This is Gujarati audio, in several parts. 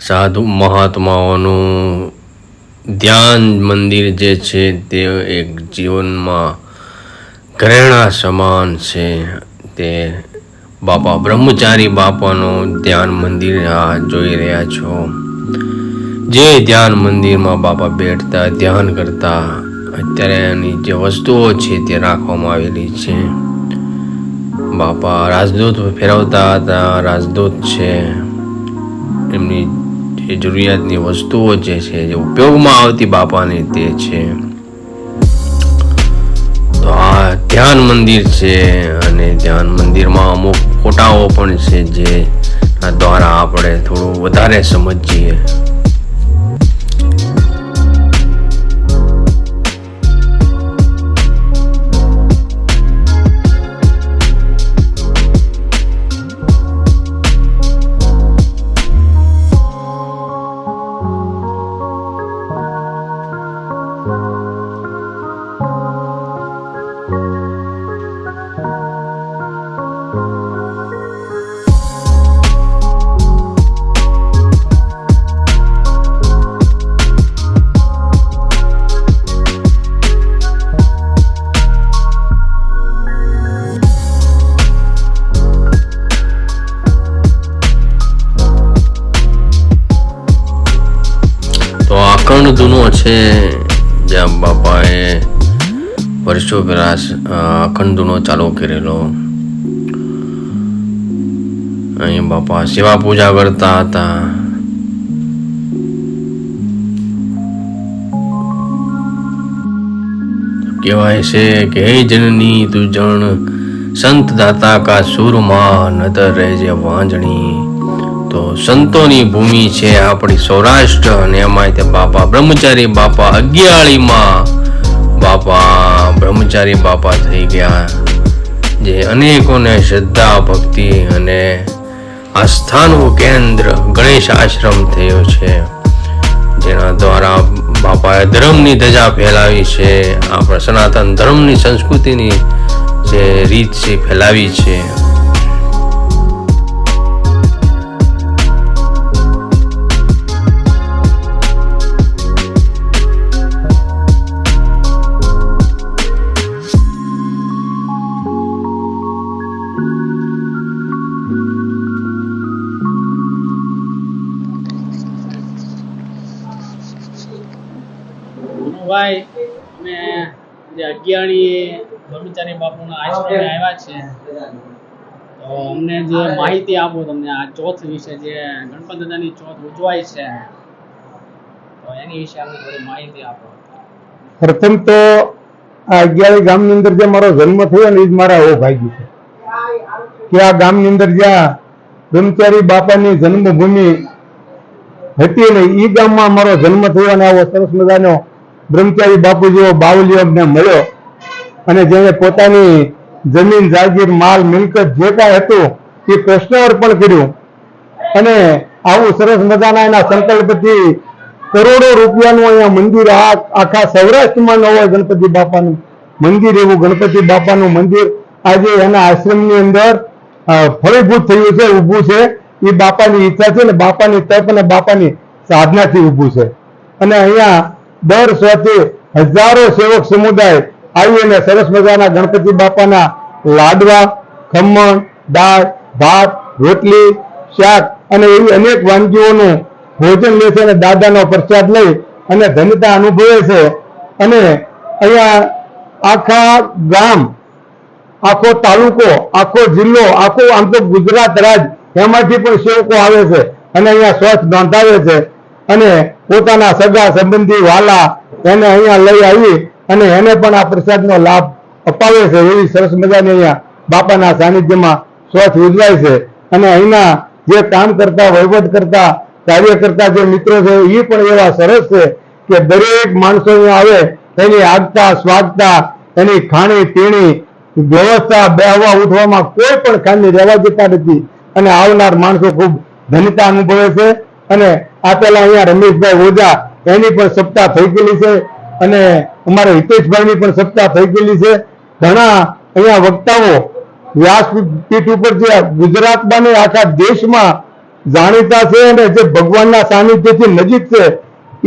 સાધુ મહાત્માઓનું ધ્યાન મંદિર જે છે તે એક જીવનમાં ઘરેણા સમાન છે. તે બાપા બ્રહ્મચારી બાપાનું ધ્યાન મંદિર આ જોઈ રહ્યા છો. જે ધ્યાન મંદિરમાં બાપા બેઠતા, ધ્યાન કરતા, અત્યારે એની જે વસ્તુઓ છે તે રાખવામાં આવેલી છે. બાપા રાજદૂત ફેરવતા હતા, રાજદૂત છે. એમની જે જરૂરિયાતની વસ્તુઓ જે છે, જે ઉપયોગમાં આવતી બાપાની તે છે. તો આ ધ્યાન મંદિર છે અને ધ્યાન મંદિરમાં અમુક ફોટાઓ પણ છે જે દ્વારા આપણે થોડું વધારે સમજીએ. વર્ષો પહેલા અ, ચાલુ કરેલો? અહીં બાપા સેવા પૂજા કરતા હતા. કહેવાય છે કે હે જનની તું જણ સંત દાતા કા સુરમાં નતર રહેજે વાંજણી. તો સંતોની ભૂમિ છે આપણી સૌરાષ્ટ્ર અને એમાં તે બાપા બ્રહ્મચારી બાપા અગિયાળીમાં બાપા બ્રહ્મચારી બાપા થઈ ગયા. જે અનેકોને શ્રદ્ધા, ભક્તિ અને આસ્થાનું કેન્દ્ર ગણેશ આશ્રમ થયો છે. જેના દ્વારા બાપાએ ધર્મની ધજા ફેલાવી છે. આપણા સનાતન ધર્મની સંસ્કૃતિની જે રીત છે ફેલાવી છે. અગિયારી બ્રહ્મચારી બાપુના આશ્રમે આવ્યા છે. તો અમને જે માહિતી આપો તમને આ ચોથ વિશે જે ગણપત દાદાની ચોથ ઉજવાય છે તો એની વિશે અમને થોડી માહિતી આપો. પ્રથમ તો આ અગિયારી ગામની અંદર જે મારો જન્મ થયો ને એ જ મારા અહોભાગ્ય છે. કે આ ગામની અંદર જ્યાં બ્રહ્મચારી બાપાની જન્મભૂમિ હતી ને એ ગામમાં મારો જન્મ થયો અને આવો સરસ મજાનો બ્રહ્મચારી બાપુ જેવો બાવલીઓ અમને મળ્યો અને જેને પોતાની જમીન, જાગીર, માલ, મિલકત જે કાંઈ હતું એ કૃષ્ણ કર્યું. અને આવું સરસ મજાના એના સંકલ્પથી કરોડો રૂપિયાનું અહીંયા મંદિર આખા સૌરાષ્ટ્રમાં ન હોય ગણપતિ બાપાનું મંદિર, એવું ગણપતિ બાપાનું મંદિર. આજે એના આશ્રમની અંદર ફળીભૂત થયું છે, ઊભું છે. એ બાપાની ઈચ્છા છે ને બાપાની તપ અને બાપાની સાધનાથી ઊભું છે. અને અહીંયા દર સ્વથી હજારો સેવક સમુદાય આવી અને સરસ મજાના ગણપતિ બાપાના લાડવા, ખમણ, દાળ, ભાત, રોટલી, શાક અને એવી અનેક વાનગીઓનું ભોજન લે છે અને દાદાનો પ્રસાદ લઈ અને ધન્યતા અનુભવે છે. અને અહીંયા આખા ગામ, આખો તાલુકો, આખો જિલ્લો, આખો આમ તો ગુજરાત રાજ, એમાંથી પણ સેવકો આવે છે અને અહીંયા સ્વચ્છ નોંધાવે છે. અને પોતાના સગા સંબંધી વાલા એને અહીંયા લઈ આવી અને એને પણ આ પ્રસાદનો લાભ અપાવે છે એવી સરસ મજાની અહીંયા બાપાના સાનિધ્યમાં સ્વચ્છ ઉજવાય છે. અને અહીંના જે કામ કરતા, વહીવટ કરતા, કાર્ય કરતા જે મિત્રો છે, એ પણ એવા સરસ છે કે દરેક માણસો અહીંયા આવે, એની આગતા, સ્વાગતા, એની ખાણી, પીણી, વ્યવસ્થા, બેહવા, ઉઠવામાં કોઈ પણ ખામી રહેવા જતા નથી. અને આવનાર માણસો ખૂબ ધન્યતા અનુભવે છે. અને આ પેલા અહીંયા રમેશભાઈ ઓઝા એની પણ સત્તા થઈ ગયેલી છે અને અમારા હિતેશભાઈની પણ સત્તા થઈ ગયેલી છે. ઘણા અહીંયા વક્તાઓ વ્યાસપીઠ ઉપર જે ગુજરાતમાં ને આખા દેશમાં જાણીતા છે અને જે ભગવાનના સાનિધ્યથી નજીક છે,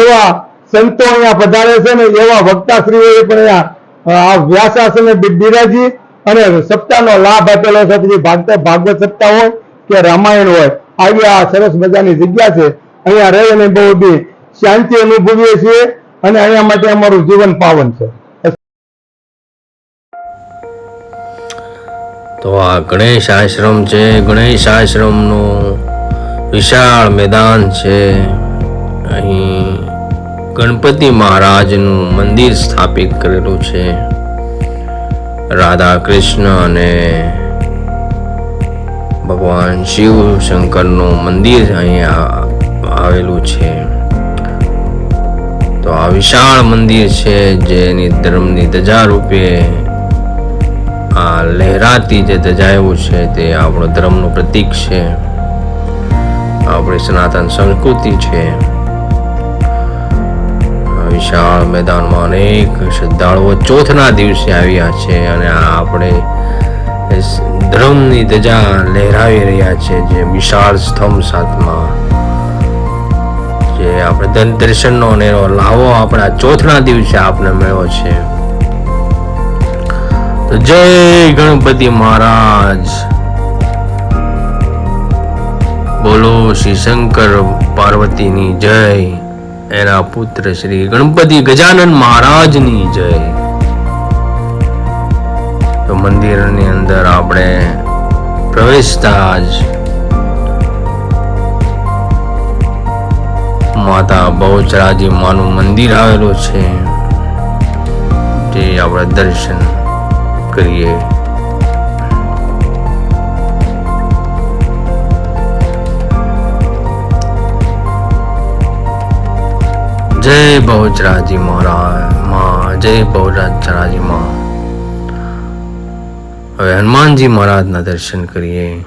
એવા સંતો અહીંયા પધારે છે ને એવા વક્તાશ્રીઓએ પણ અહીંયા આ વ્યાસાસને બિરાજી અને સપ્તાહનો લાભ આપેલો છે. પછી ભાગવત સપ્તાહ હોય કે રામાયણ હોય આવી આ સરસ મજાની જગ્યા છે. અહીંયા રહી અને બહુ બી શાંતિ અનુભવીએ છીએ અને અહીંયા માટે અમારું જીવન પાવન છે. તો આ ગણેશ આશ્રમ છે. ગણેશ આશ્રમનું વિશાળ મેદાન છે. અહીં ગણપતિ મહારાજનું મંદિર સ્થાપિત કરેલું છે. રાધા કૃષ્ણ અને ભગવાન શિવ શંકરનું મંદિર અહીંયા આવેલું છે. તો આ વિશાળ મંદિર છે જેની ધર્મની ધજા રૂપે આ લહેરાતી જે ધજાયું છે તે આપણો ધર્મનું પ્રતીક છે. આપણી સનાતન સંસ્કૃતિ છે. વિશાળ મેદાનમાં અનેક શ્રદ્ધાળુઓ ચોથના દિવસે આવ્યા છે અને આ આપણે ધર્મની ધજા લહેરાવી રહ્યા છે જે વિશાળ સ્તંભ સાથમાં. જે આપણે ધન દર્શનનો અને લાવો આપણા ચોથના દિવસે આપને મળ્યો છે. તો જય ગણપતિ મહારાજ. બોલો શ્રી શંકર પાર્વતીની જય, એના પુત્ર શ્રી ગણપતિ ગજાનન મહારાજની જય. મંદિરની અંદર આપણે પ્રવેશતા જ માતા બહુચરાજી માનું મંદિર આવેલું છે, જે આપણે દર્શન કરીએ. જય બહુચરાજી મહારાજ, મા, જય બહુચરાજી માં હવે હનુમાનજી મહારાજના દર્શન કરીએ.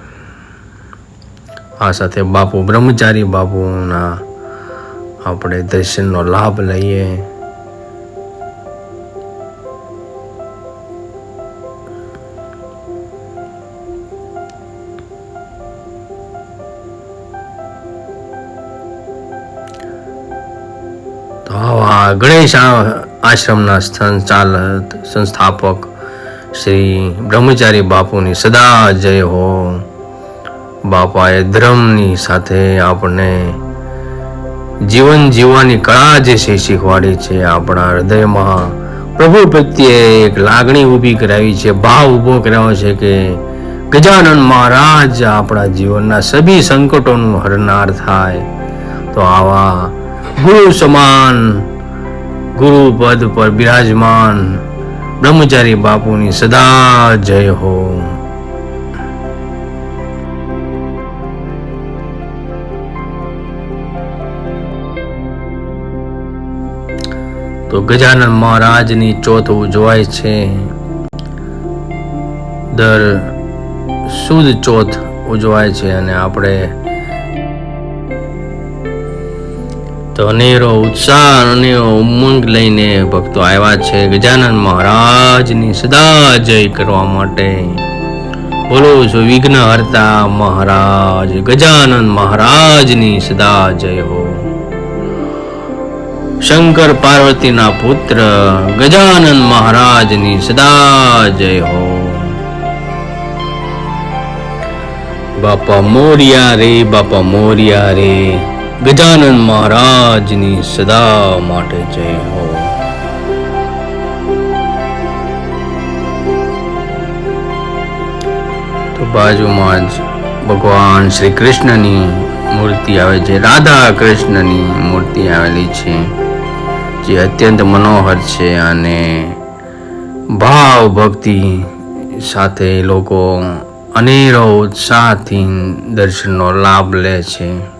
આ સાથે બાપુ બ્રહ્મચારી બાપુના આપણે દર્શનનો લાભ લઈએ. ગણેશ આશ્રમના સંચાલક સંસ્થાપક શ્રી બ્રહ્મચારી બાપુની સદા જય હો. બાપાએ ધર્મની સાથે આપણને જીવન જીવવાની કળા જે છે શીખવાડી છે. આપણા હૃદયમાં પ્રભુ પ્રત્યે એક લાગણી ઊભી કરાવી છે, ભાવ ઊભો કરાવ્યો છે કે ગજાનંદ મહારાજ આપણા જીવનના સભી સંકટોનું હરનાર થાય. તો આવા ગુરુ સમાન ગુરુ પદ પર બિરાજમાન બ્રહ્મચારી બાપુની સદા જય હો. તો ગજાનન મહારાજની ચોથ ઉજવાય છે. દર સુદ ચોથ ઉજવાય છે અને આપણે અનેરો ઉત્સાહ અને ઉમંગ લઈને ભક્તો આવ્યા છે ગજાનન મહારાજની સદા જય કરવા માટે. બોલો છો વિઘ્ન હરતા મહારાજ, ગજાનન મહારાજની સદા જય હો. શંકર પાર્વતીના પુત્ર, ગજાનન મહારાજની સદા જય હો. બાપા મોરિયા રે, બાપા મોરિયા રે. ગજાનન મહારાજની સદા માટે જય હો. તો બાજુમાં જ ભગવાન શ્રી કૃષ્ણની મૂર્તિ આવે છે, રાધા કૃષ્ણની મૂર્તિ આવેલી છે, જે અત્યંત મનોહર છે અને ભાવ ભક્તિ સાથે લોકો અનેરો ઉત્સાહથી દર્શનનો લાભ લે છે.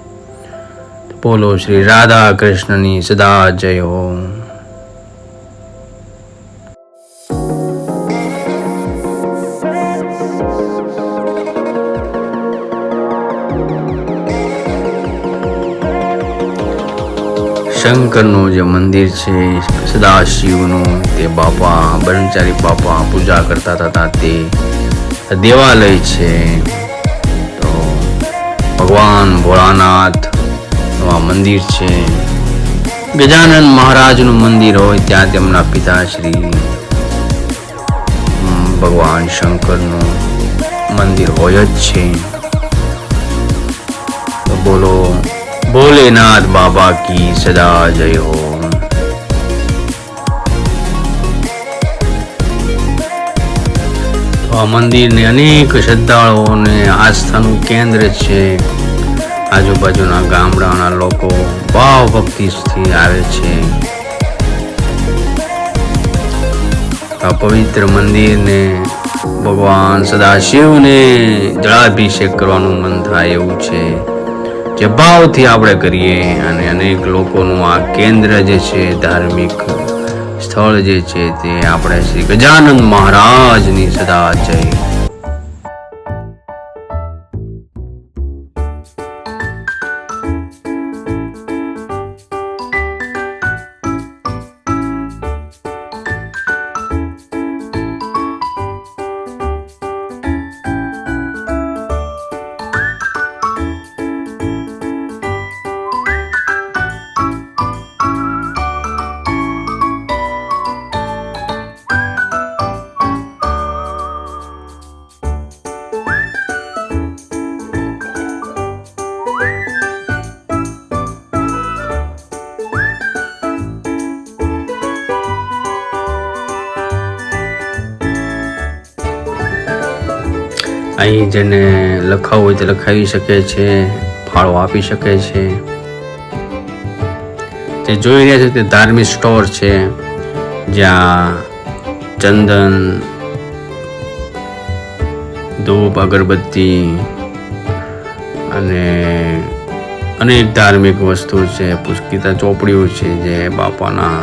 બોલો શ્રી રાધા કૃષ્ણની સદા જય હો. શંકરનું જે મંદિર છે, સદાશિવનું, તે બાપા, બ્રહ્મચારી બાપા પૂજા કરતા હતા તે દેવાલય છે. તો ભગવાન ભોળાનાથ આ મંદિર છે. ગજાનંદ મહારાજનું મંદિર હોય ત્યાં તેમના પિતાશ્રી ભગવાન શંકરનું મંદિર હોય જ છે. તો બોલો, ભોલેનાથ બાબા કી સદા જય હો. આ મંદિરને અનેક શ્રદ્ધાળુઓને આસ્થાનું કેન્દ્ર છે. આજુબાજુના ગામડાના લોકો ભાવ ભક્તિથી આવે છે. આ પવિત્ર મંદિરને ભગવાન સદાશિવને જળાભિષેક કરવાનું મન થાય એવું છે. જે ભાવથી આપણે કરીએ અને અનેક લોકોનું આ કેન્દ્ર જે છે, ધાર્મિક સ્થળ જે છે, તે આપણે શ્રી ગજાનંદ મહારાજની સદા જય. અહીં જેને લખાવવું હોય તે લખાવી શકે છે, ફાળો આપી શકે છે. તે જોઈ રહ્યા છે તે ધાર્મિક સ્ટોર છે, જ્યાં ચંદન, ધૂપ, અગરબત્તી અને અનેક ધાર્મિક વસ્તુ છે, પુષ્કિતા ચોપડીઓ છે જે બાપાના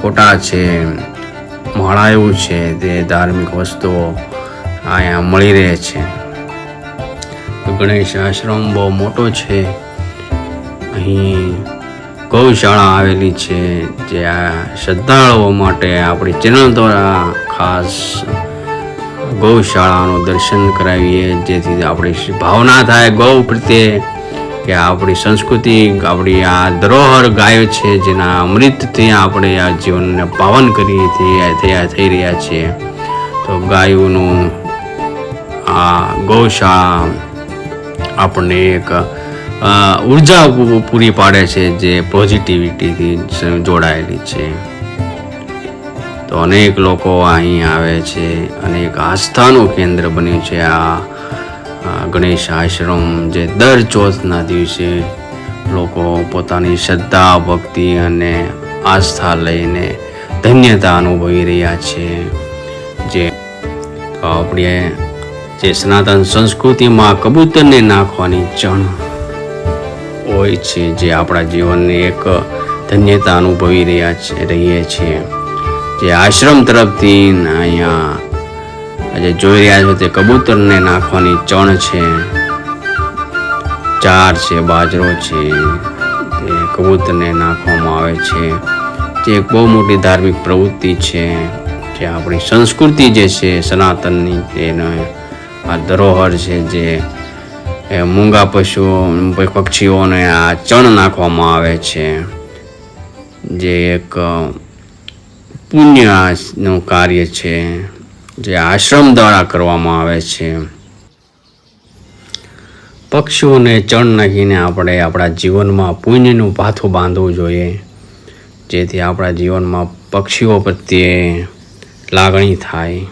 ફોટા છે માળા એવું છે તે ધાર્મિક વસ્તુઓ અહીંયા મળી રહે છે. ગણેશ આશ્રમ બહુ મોટો છે. અહીં ગૌશાળા આવેલી છે જે આ શ્રદ્ધાળુઓ માટે આપણી ચેનલ દ્વારા ખાસ ગૌશાળાનું દર્શન કરાવીએ. જેથી આપણી ભાવના થાય ગૌ પ્રત્યે કે આપણી સંસ્કૃતિ, આપણી આ ધરોહર ગાયો છે જેના અમૃતથી આપણે આ જીવનને પાવન કરી થયા થયા થઈ રહ્યા છીએ. તો ગાયોનું આ ગૌશાળા આપણને એક ઊર્જા પૂરી પાડે છે જે પોઝિટિવિટીથી જોડાયેલી છે. તો અનેક લોકો અહીં આવે છે અનેક આસ્થાનું કેન્દ્ર બન્યું છે આ ગણેશ આશ્રમ જે દર ચોથના દિવસે લોકો પોતાની શ્રદ્ધા, ભક્તિ અને આસ્થા લઈને ધન્યતા અનુભવી રહ્યા છે. જે આપણે જે સનાતન સંસ્કૃતિમાં કબૂતરને નાખવાની ચણ હોય છે, જે આપણા જીવનની એક ધન્યતા અનુભવી રહ્યા છે, રહીએ છીએ. જે આશ્રમ તરફથી અહીંયા આજે જોઈ રહ્યા છો તે કબૂતરને નાખવાની ચણ છે. ચાર છે, બાજરો છે, તે કબૂતરને નાખવામાં આવે છે. જે એક બહુ મોટી ધાર્મિક પ્રવૃત્તિ છે, જે આપણી સંસ્કૃતિ જે છે, સનાતનની, તેનો આ ધરોહર છે જે, એ મૂંગા પશુઓ પક્ષીઓને આ ચણ નાખવામાં આવે છે. જે એક પુણ્યનું કાર્ય છે, જે આશ્રમ દ્વારા કરવામાં આવે છે. પક્ષીઓને ચણ નાખીને આપણે આપણા જીવનમાં પુણ્યનું પાથું બાંધવું જોઈએ. જેથી આપણા જીવનમાં પક્ષીઓ પ્રત્યે લાગણી થાય.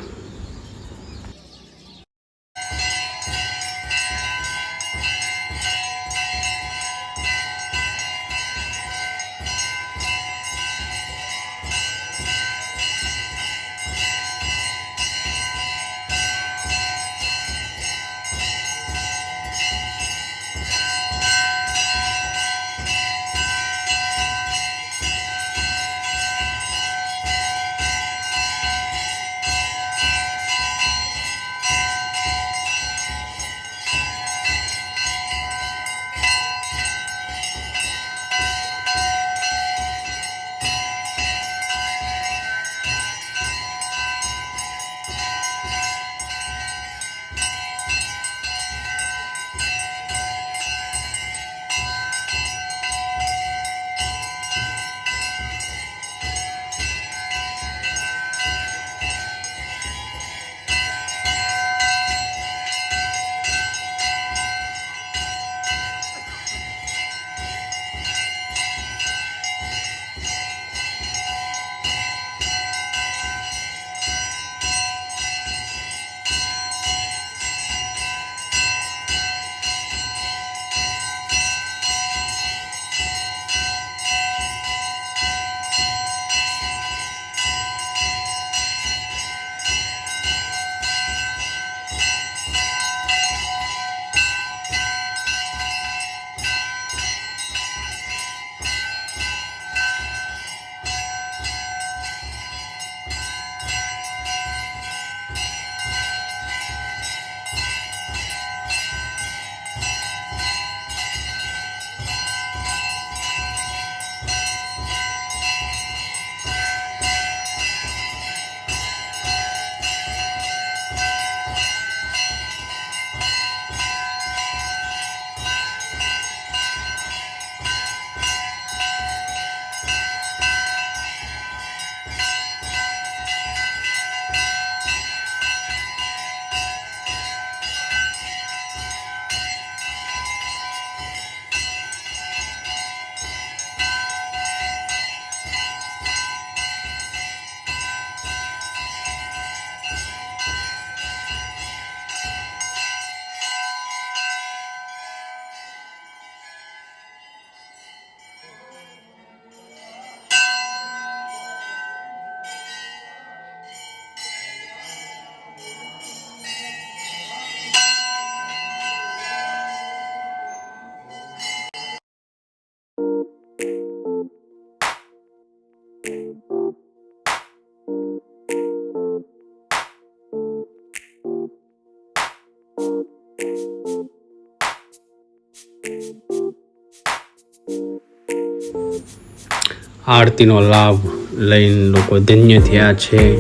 આરતીનો લાભ લઈને લોકો ધન્ય થયા છે.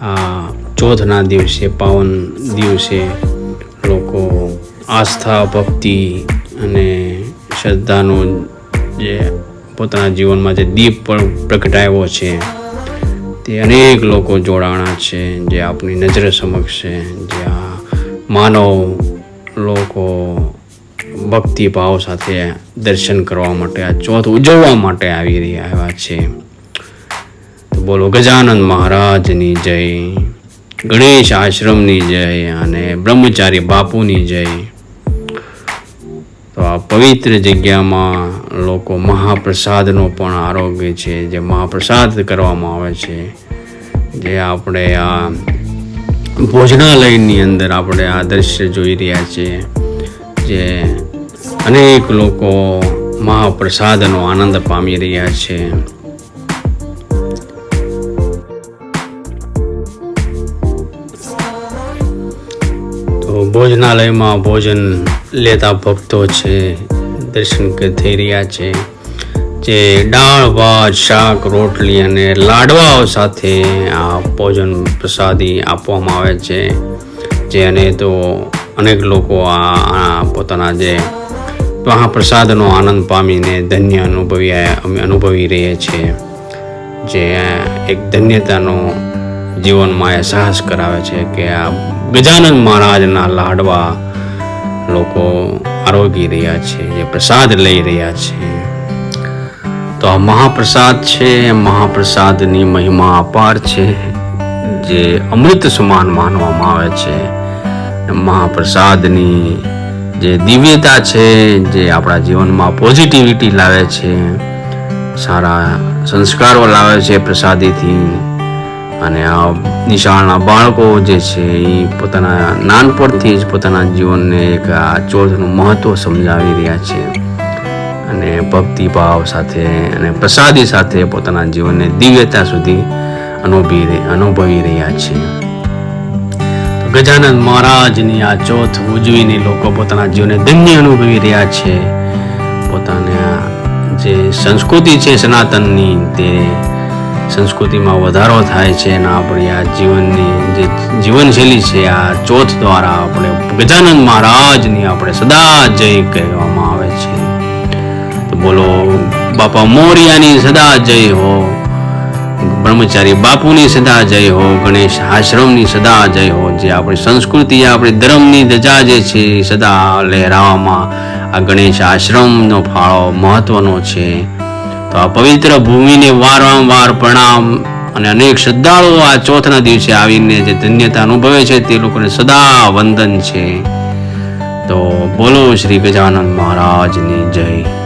આ ચોથના દિવસે, પાવન દિવસે લોકો આસ્થા, ભક્તિ અને શ્રદ્ધાનો જે પોતાના જીવનમાં જે દીપ પણ પ્રગટાવ્યો છે. તે અનેક લોકો જોડાણા છે, જે આપણી નજર સમક્ષ છે, જે આ માનવ લોકો ભક્તિભાવ સાથે દર્શન કરવા માટે આ ચોથ ઉજવવા માટે આવી રહ્યા છે. તો બોલો, ગજાનંદ મહારાજની જય, ગણેશ આશ્રમની જય અને બ્રહ્મચારી બાપુની જય. તો આ પવિત્ર જગ્યામાં લોકો મહાપ્રસાદનો પણ આરોગ્ય છે, જે મહાપ્રસાદ કરવામાં આવે છે. જે આપણે આ ભોજનાલયની અંદર આપણે આ દ્રશ્ય જોઈ રહ્યા છીએ. જે અનેક લોકો મહાપ્રસાદનો આનંદ પામી રહ્યા છે. તો ભોજનાલયમાં ભોજન લેતા ભક્તો છે, દર્શન થઈ રહ્યા છે, જે દાળ, ભાત, શાક, રોટલી અને લાડવાઓ સાથે આ ભોજન પ્રસાદી આપવામાં આવે છે. જે અને તો અનેક લોકો આ પોતાના જે મહાપ્રસાદનો આનંદ પામીને ધન્ય અનુભવી અમે અનુભવી રહીએ છીએ. જે એક ધન્યતાનો જીવનમાં અહેસાસ કરાવે છે કે આ ગજાનંદ મહારાજના લાડવા લોકો આરોગી રહ્યા છે, જે પ્રસાદ લઈ રહ્યા છે. તો આ મહાપ્રસાદ છે મહાપ્રસાદની મહિમા અપાર છે, જે અમૃત સમાન માનવામાં આવે છે. મહાપ્રસાદની જે દિવ્યતા છે, જે આપણા જીવનમાં પોઝિટિવિટી લાવે છે, સારા સંસ્કારો લાવે છે પ્રસાદીથી. અને આ નિશાળના બાળકો જે છે, એ પોતાના નાનપણથી જ પોતાના જીવનને એક આ ચોથનું મહત્ત્વ સમજાવી રહ્યા છે. અને ભક્તિભાવ સાથે અને પ્રસાદી સાથે પોતાના જીવનને દિવ્યતા સુધી અનુભવી અનુભવી રહ્યા છે. ગજાનંદ મહારાજની આ ચોથ ઉજવીને લોકો પોતાના જીવનને ધન્ય અનુભવી રહ્યા છે. પોતાના જે સંસ્કૃતિ છે સનાતનની તે સંસ્કૃતિમાં વધારો થાય છે અને આપણી આ જીવનની જે જીવનશૈલી છે આ ચોથ દ્વારા આપણે ગજાનંદ મહારાજની આપણે સદા જય કહેવામાં આવે છે. તો બોલો, બાપા મોરિયાની સદા જય હો. બ્રહ્મચારી બાપુની સદા જય હો, ગણેશ આશ્રમની સદા જય હો, જે આપણી સંસ્કૃતિ, આપણી ધર્મની ધજા જે છે સદા લહેરાવામાં આ ગણેશ આશ્રમનો ફાળો મહત્વનો છે. તો આ પવિત્ર ભૂમિને વારંવાર પ્રણામ અને અનેક શ્રદ્ધાળુઓ આ ચોથના દિવસે આવીને જે ધન્યતા અનુભવે છે, તે લોકોને સદા વંદન છે. તો બોલો શ્રી ગજાનંદ મહારાજની જય.